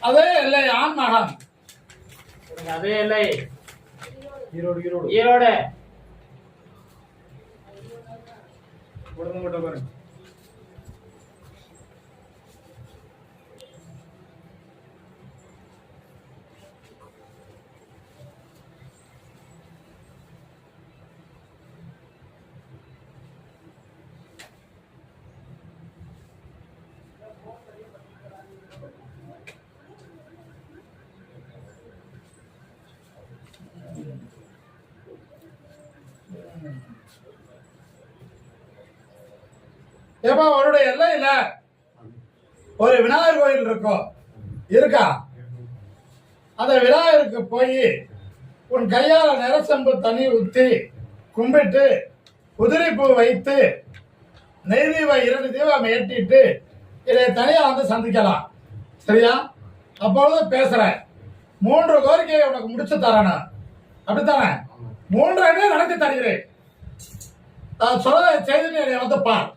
அதே இல்லை ஆண் மகன். அதே இல்லை ஈரோடு ஈரோடு. ஈரோடு. பாருங்க. ஏப்பா அவருடைய எல்லையில ஒரு விநாயகர் கோயில் இருக்கும் இருக்கா? அந்த விநாயகருக்கு போய் உன் கையால நிறச்சம்பு தண்ணி ஊற்றி கும்பிட்டு குதிரை பூ வைத்து நெய் தீபம் இரண்டு தீபம் ஏற்றிட்டு இதை தனியா வந்து சந்திக்கலாம். சரியா? அப்பொழுது பேசுறேன் மூன்று கோரிக்கையை உனக்கு முடிச்சு தரணும். அப்படித்தானே? மூன்று நடத்தி தருகிறேன். நான் சொல்ல செய்தி என்னை வந்து பார்